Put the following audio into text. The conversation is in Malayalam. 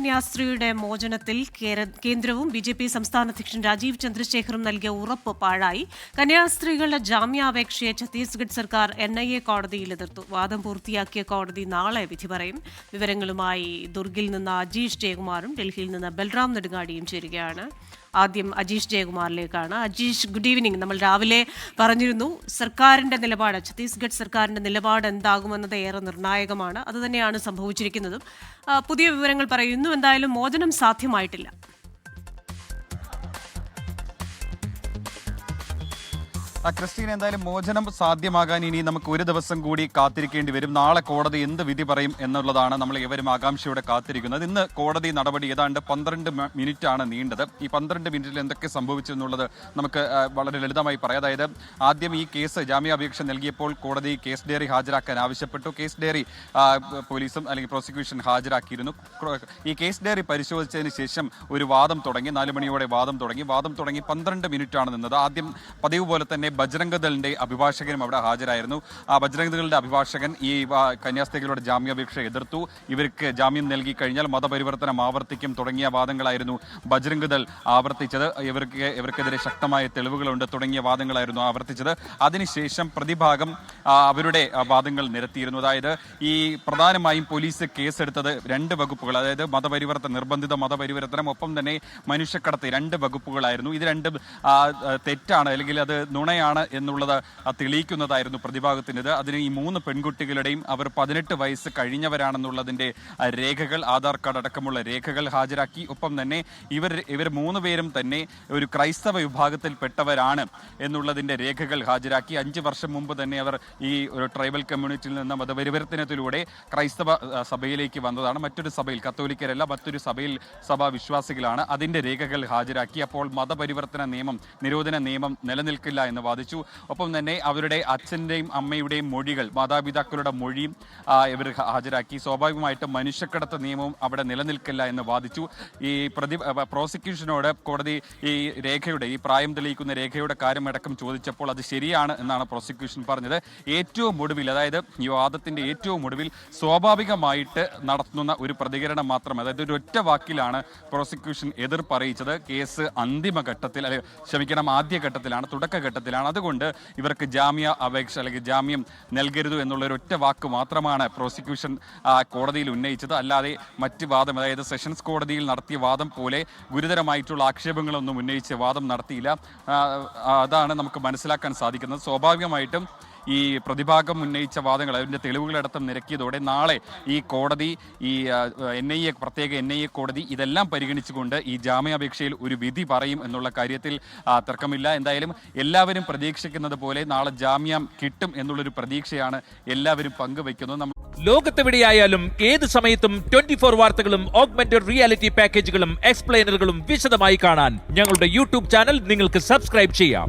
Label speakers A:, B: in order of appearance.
A: കന്യാസ്ത്രീയുടെ മോചനത്തിൽ കേന്ദ്രവും ബി ജെ പി സംസ്ഥാന അധ്യക്ഷൻ രാജീവ് ചന്ദ്രശേഖറും നൽകിയ ഉറപ്പ് പാഴായി. കന്യാസ്ത്രീകളുടെ ജാമ്യാപേക്ഷയെ ഛത്തീസ്ഗഡ് സർക്കാർ എൻ ഐ എ കോടതിയിൽ എതിർത്തു. വാദം പൂർത്തിയാക്കിയ കോടതി നാളെ വിധി പറയും. വിവരങ്ങളുമായി ദുർഗിൽ നിന്ന് അജീഷ് ജയകുമാറും ഡൽഹിയിൽ നിന്ന് ബൽറാം നെടുങ്ങാടിയും ചേരുകയാണ്. ആദ്യം അജീഷ് ജയകുമാറിലേക്കാണ്. അജീഷ് ഗുഡ് ഈവനിങ് നമ്മൾ രാവിലെ പറഞ്ഞിരുന്നു സർക്കാരിന്റെ നിലപാട് ഛത്തീസ്ഗഡ് സർക്കാരിന്റെ നിലപാട് എന്താകുമെന്നത് ഏറെ നിർണായകമാണ്. അതുതന്നെയാണ് സംഭവിച്ചിരിക്കുന്നതും. പുതിയ വിവരങ്ങൾ പറയുന്നു. എന്തായാലും മോചനം സാധ്യമായിട്ടില്ല.
B: ക്രിസ്റ്റീൻ എന്തായാലും മോചനം സാധ്യമാകാൻ ഇനി നമുക്ക് ഒരു ദിവസം കൂടി കാത്തിരിക്കേണ്ടി വരും. നാളെ കോടതി എന്ത് വിധി പറയും എന്നുള്ളതാണ് നമ്മൾ ഇവരും ആകാംക്ഷയോടെ കാത്തിരിക്കുന്നത്. ഇന്ന് കോടതി നടപടി ഏതാണ്ട് പന്ത്രണ്ട് മിനിറ്റ് ആണ് നീണ്ടത്. ഈ പന്ത്രണ്ട് മിനിറ്റിൽ എന്തൊക്കെ സംഭവിച്ചു എന്നുള്ളത് നമുക്ക് വളരെ ലളിതമായി പറയാം. അതായത് ആദ്യം ഈ കേസ് ജാമ്യാപേക്ഷ നൽകിയപ്പോൾ കോടതി കേസ് ഡയറി ഹാജരാക്കാൻ ആവശ്യപ്പെട്ടു. കേസ് ഡയറി പോലീസും അല്ലെങ്കിൽ പ്രോസിക്യൂഷൻ ഹാജരാക്കിയിരുന്നു. ഈ കേസ് ഡയറി പരിശോധിച്ചതിന് ശേഷം ഒരു വാദം തുടങ്ങി. നാല് മണിയോടെ വാദം തുടങ്ങി. വാദം തുടങ്ങി പന്ത്രണ്ട് മിനിറ്റ് ആണ് നിന്നത്. ആദ്യം പതിവ് പോലെ തന്നെ ബജ്രംഗ് ദളിന്റെ അഭിഭാഷകനും അവിടെ ഹാജരായിരുന്നു. ആ ബജ്രംഗ് ദളിന്റെ അഭിഭാഷകൻ ഈ കന്യാസ്ത്രീകളുടെ ജാമ്യാപേക്ഷ എതിർത്തു. ഇവർക്ക് ജാമ്യം നൽകി കഴിഞ്ഞാൽ മതപരിവർത്തനം ആവർത്തിക്കും തുടങ്ങിയ വാദങ്ങളായിരുന്നു ബജ്രംഗ് ദൾ ആവർത്തിച്ചത്. ഇവർക്ക് ഇവർക്കെതിരെ ശക്തമായ തെളിവുകളുണ്ട് തുടങ്ങിയ വാദങ്ങളായിരുന്നു ആവർത്തിച്ചത്. അതിനുശേഷം പ്രതിഭാഗം അവരുടെ വാദങ്ങൾ നിരത്തിയിരുന്നു. അതായത് ഈ പ്രധാനമായും പോലീസ് കേസെടുത്തത് രണ്ട് വകുപ്പുകൾ അതായത് മതപരിവർത്തനം നിർബന്ധിത മതപരിവർത്തനം ഒപ്പം തന്നെ മനുഷ്യക്കടത്ത് രണ്ട് വകുപ്പുകളായിരുന്നു. ഇത് രണ്ടും തെറ്റാണ്. അല്ലെങ്കിൽ അത് നുണയാണ് എന്നുള്ളത് ആ, തെളിയിക്കുന്നതായിരുന്നു പ്രതിഭാഗത്തിന്റെത്. അതിന് ഈ മൂന്ന് പെൺകുട്ടികളുടെയും അവർ പതിനെട്ട് വയസ്സ് കഴിഞ്ഞവരാണെന്നുള്ളതിന്റെ രേഖകൾ ആധാർ കാർഡ് അടക്കമുള്ള രേഖകൾ ഹാജരാക്കി. ഒപ്പം തന്നെ ഇവർ ഇവർ മൂന്ന് പേരും തന്നെ ഒരു ക്രൈസ്തവ വിഭാഗത്തിൽപ്പെട്ടവരാണ് എന്നുള്ളതിന്റെ രേഖകൾ ഹാജരാക്കി. അഞ്ച് വർഷം മുമ്പ് തന്നെ അവർ ഈ ഒരു ട്രൈബൽ കമ്മ്യൂണിറ്റിയിൽ നിന്ന് മതപരിവർത്തനത്തിലൂടെ ക്രൈസ്തവ സഭയിലേക്ക് വന്നതാണ്. മറ്റൊരു സഭയിൽ കത്തോലിക്കരല്ല മറ്റൊരു സഭയിൽ സഭാ വിശ്വാസികളാണ് അതിന്റെ രേഖകൾ ഹാജരാക്കി. അപ്പോൾ മതപരിവർത്തന നിയമം നിരോധന നിയമം നിലനിൽക്കില്ല എന്ന് വാദിച്ചു ഒപ്പം തന്നെ അവരുടെ അച്ഛന്റെയും അമ്മയുടെയും മൊഴികൾ മാതാപിതാക്കളുടെ മൊഴിയും ഇവർ ഹാജരാക്കി. സ്വാഭാവികമായിട്ടും മനുഷ്യക്കടത്ത് നിയമവും അവിടെ നിലനിൽക്കില്ല എന്ന് വാദിച്ചു ഈ പ്രതി പ്രോസിക്യൂഷനോട് കോടതി ഈ രേഖയുടെ ഈ പ്രായം തെളിയിക്കുന്ന രേഖയുടെ കാര്യമടക്കം ചോദിച്ചപ്പോൾ അത് ശരിയാണ് എന്നാണ് പ്രോസിക്യൂഷൻ പറഞ്ഞത്. ഏറ്റവും ഒടുവിൽ അതായത് ഈ വാദത്തിന്റെ ഏറ്റവും ഒടുവിൽ സ്വാഭാവികമായിട്ട് നടത്തുന്ന ഒരു പ്രതികരണം മാത്രം അതായത് ഒരു ഒറ്റ വാക്കിലാണ് പ്രോസിക്യൂഷൻ എതിർപ്പറിയിച്ചത്. കേസ് അന്തിമഘട്ടത്തിൽ അല്ലെങ്കിൽ ക്ഷമിക്കണം ആദ്യഘട്ടത്തിലാണ് തുടക്കഘട്ടത്തിലാണ് അതുകൊണ്ട് ഇവർക്ക് ജാമ്യ അപേക്ഷ അല്ലെങ്കിൽ ജാമ്യം നൽകരുത് എന്നുള്ള ഒരു ഒറ്റ വാക്ക് മാത്രമാണ് പ്രോസിക്യൂഷൻ കോടതിയിൽ ഉന്നയിച്ചത്. അല്ലാതെ മറ്റ് വാദം അതായത് സെഷൻസ് കോടതിയിൽ നടത്തിയ വാദം പോലെ ഗുരുതരമായിട്ടുള്ള ആക്ഷേപങ്ങളൊന്നും ഉന്നയിച്ച് വാദം നടത്തിയില്ല. അതാണ് നമുക്ക് മനസ്സിലാക്കാൻ സാധിക്കുന്നത്. സ്വാഭാവികമായിട്ടും ഈ പ്രതിഭാഗം ഉന്നയിച്ച വാദങ്ങൾ അതിന്റെ തെളിവുകളടക്കം നിരക്കിയതോടെ നാളെ ഈ കോടതി ഈ എൻ ഐ എ പ്രത്യേക എൻ ഐ എ കോടതി ഇതെല്ലാം പരിഗണിച്ചുകൊണ്ട് ഈ ജാമ്യാപേക്ഷയിൽ ഒരു വിധി പറയും എന്നുള്ള കാര്യത്തിൽ തർക്കമില്ല. എന്തായാലും എല്ലാവരും പ്രതീക്ഷിക്കുന്നത് പോലെ നാളെ ജാമ്യം കിട്ടും എന്നുള്ളൊരു പ്രതീക്ഷയാണ് എല്ലാവരും പങ്കുവയ്ക്കുന്നത്. നമ്മൾ
C: ലോകത്തെവിടെയായാലും ഏത് സമയത്തും ട്വന്റി ഫോർ വാർത്തകളും ഓഗ്മെന്റഡ് റിയാലിറ്റി പാക്കേജുകളും എക്സ്പ്ലെയിനറുകളും വിശദമായി കാണാൻ ഞങ്ങളുടെ യൂട്യൂബ് ചാനൽ നിങ്ങൾക്ക് സബ്സ്ക്രൈബ് ചെയ്യാം.